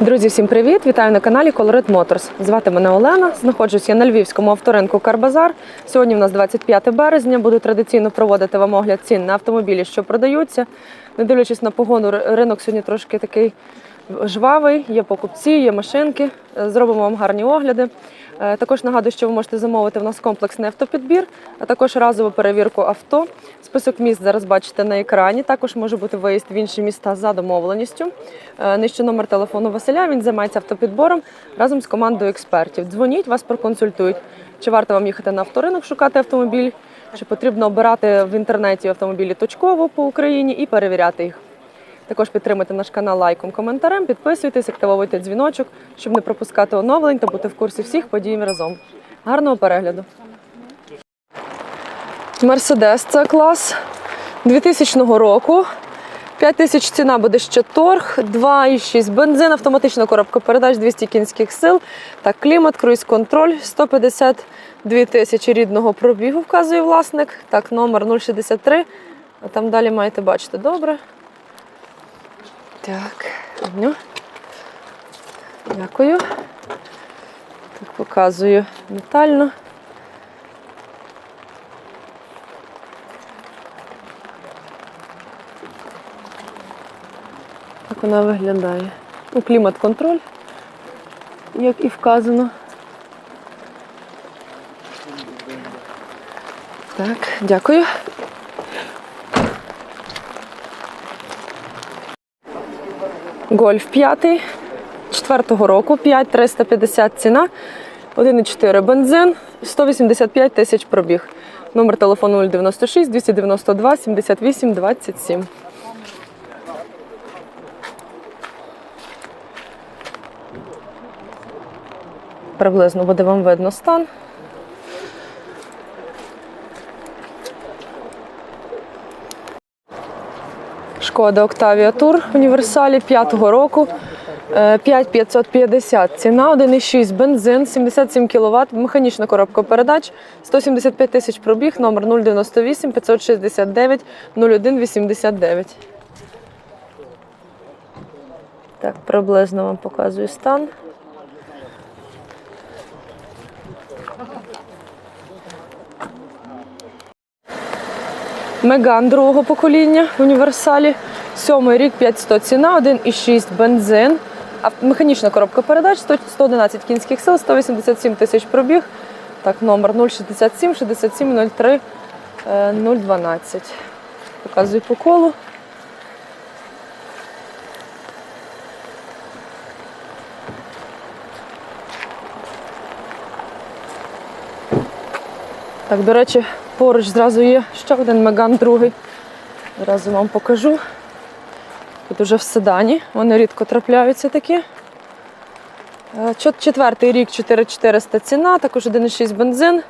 Друзі, всім привіт! Вітаю на каналі Colorit Motors. Звати мене Олена. Знаходжусь я на львівському авторинку Карбазар. Сьогодні в нас 25 березня. Буду традиційно проводити вам огляд цін на автомобілі, що продаються. Не дивлячись на погоду, ринок сьогодні трошки такий жвавий. Є покупці, є машинки. Е, Зробимо вам гарні огляди. Е, Також нагадую, що ви можете замовити в нас комплексний автопідбір, а також разову перевірку авто. Список міст зараз бачите на екрані. Також може бути виїзд в інші міста за домовленістю. Е, Нижче номер телефону Василя. Він займається автопідбором разом з командою експертів. Дзвоніть, вас проконсультують. Чи варто вам їхати на авторинок шукати автомобіль, чи потрібно обирати в інтернеті автомобілі точково по Україні і перевіряти їх. Також підтримуйте наш канал лайком, коментарем, підписуйтесь, активовуйте дзвіночок, щоб не пропускати оновлень та бути в курсі всіх подій разом. Гарного перегляду! Мерседес це клас 2000 року. 5 тисяч ціна буде ще торг, 2,6 бензин, автоматична коробка передач, 200 кінських сил. Так, клімат, круїз-контроль, 152 тисячі рідного пробігу, вказує власник. Так, номер 063. А там далі маєте бачити добре. Так, одню. Дякую. Так, показую детально. Так вона виглядає. Ну, клімат-контроль, як і вказано. Так, дякую. Гольф 5, 4 року, 5 350 ціна, 1,4 бензин, 185 тисяч пробіг. Номер телефону 096 292 78 27. Приблизно буде вам видно стан. Шкода Octavia в універсалі 5-го року. Е, 5550 ціна, 1,6 бензин, 77 кВт, механічна коробка передач, 175 тисяч пробіг, номер 098 569 0189. Так, приблизно вам показую стан. Меган другого покоління в універсалі. Сьомий рік 500 ціна, 1,6 бензин. Механічна коробка передач 111 кінських сил, 187 тисяч пробіг. Так, номер 067 67 03 е, 012. Показую по колу. Так, до речі, поруч зразу є ще один Меган другий. Зразу вам покажу. Тут уже в седані. Вони рідко трапляються такі. Е, Четвертий рік 4400 ціна, також 1,6 бензин,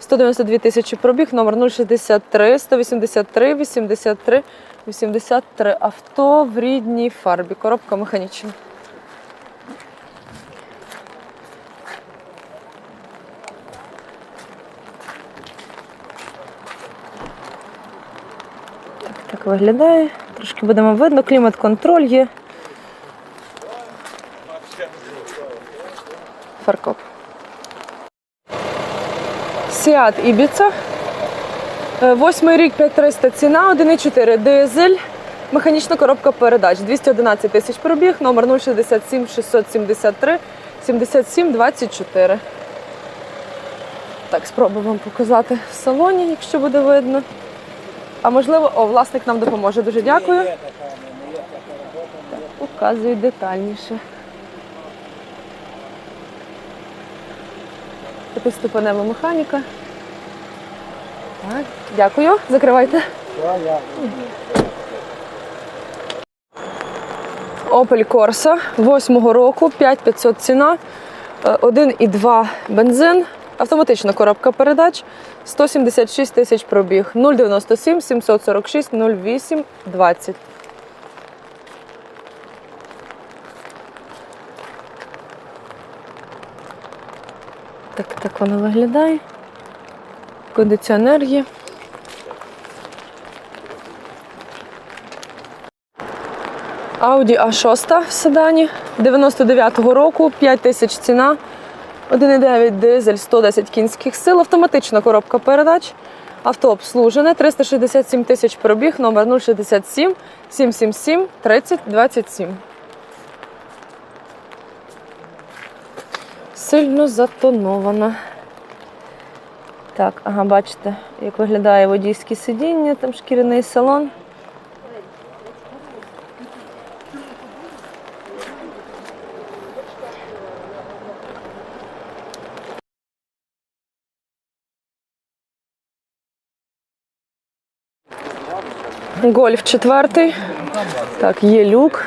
192 тисячі пробіг, номер 063, 183, 83, 83. Авто в рідній фарбі. Коробка механічна. Виглядає. Трошки будемо видно, клімат-контроль є. Фаркоп. Сіат Ібіца. Е, Восьмий рік 5300 ціна, 1,4 дизель. Механічна коробка передач. 211 тисяч пробіг, номер 067 673 77 24. Так, спробую вам показати в салоні, якщо буде видно. А можливо, о, власник нам допоможе. Дуже дякую. Так, показую детальніше. П'ятиступенева механіка. Так, дякую. Закривайте. Opel Corsa 8 року, 5500 ціна, е, 1,2 бензин, автоматична коробка передач, 176 тисяч пробіг, 097 746 08 20. Так, так воно виглядає. Кондиціонер є. Audi A6 в седані 99-го року, 5 тисяч ціна, 1,9 дизель, 110 кінських сил, автоматична коробка передач, авто обслужене, 367 тисяч пробіг, номер 067 777 30 27. Сильно затонована. Так, ага, бачите, як виглядає водійське сидіння, там шкіряний салон. Гольф четвертий. Так, є люк.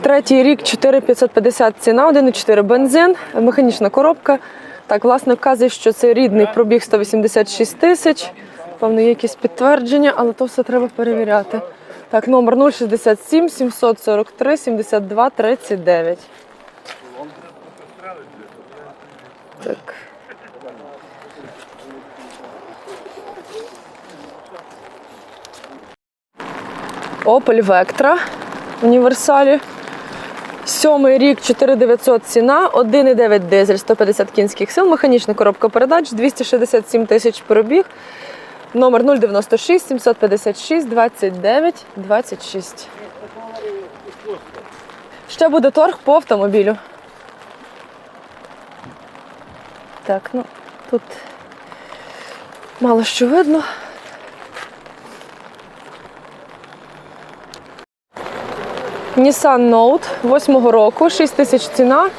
Третій рік 4550 ціна, 1,4 бензин, механічна коробка. Так, власне, вказує, що це рідний пробіг 186 тисяч. Певно, є якісь підтвердження, але то все треба перевіряти. Так, номер 067 743 72 39. Так. Opel Vectra універсалі. Сьомий рік 4900 ціна, 1,9 дизель, 150 кінських сил, механічна коробка передач, 267 тисяч пробіг. Номер 096 756 29 26. Ще буде торг по автомобілю. Так, ну тут мало що видно. Nissan Note 8 року, 6 тисяч ціна.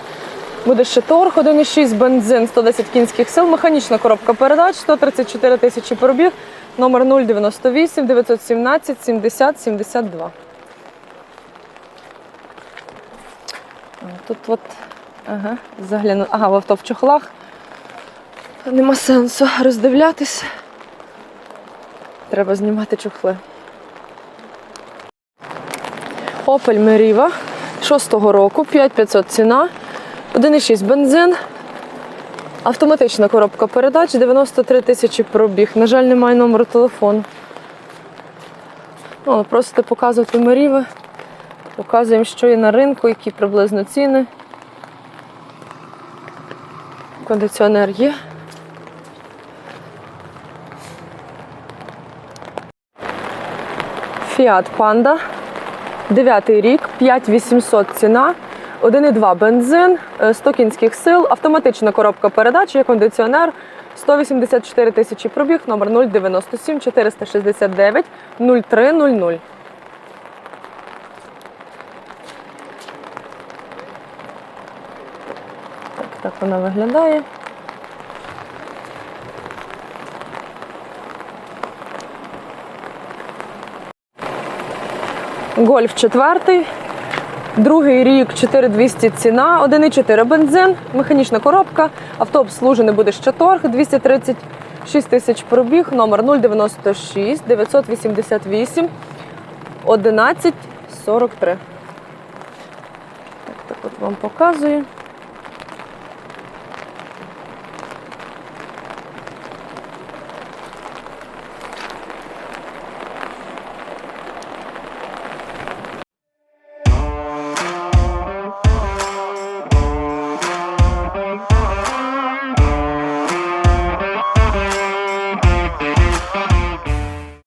Буде ще торг, 1,6 бензин, 110 кінських сил, механічна коробка передач, 134 тисячі пробіг, номер 098 917 70 72. Тут от, ага, загляну, ага, в авто в чохлах. Нема сенсу роздивлятись. Треба знімати чохли. Opel Meriva 6-го року, 5500 ціна, 1,6 бензин, автоматична коробка передач, 93 тисячі пробіг. На жаль, немає номеру телефону. Ну, просите показувати Meriva. Показуємо, що є на ринку, які приблизно ціни. Кондиціонер є. Fiat Panda. Дев'ятий рік, 5800 ціна, 1,2 бензин, е, 100 кінських сил, автоматична коробка передач, є кондиціонер, 184 тисячі пробіг, номер 097 469 0300. Так, так вона виглядає. Гольф четвертий. Другий рік 4200 ціна, 1,4 бензин, механічна коробка, авто обслужене буде ще торг, 236 тисяч пробіг, номер 096 988 1143. Так, так от вам показую.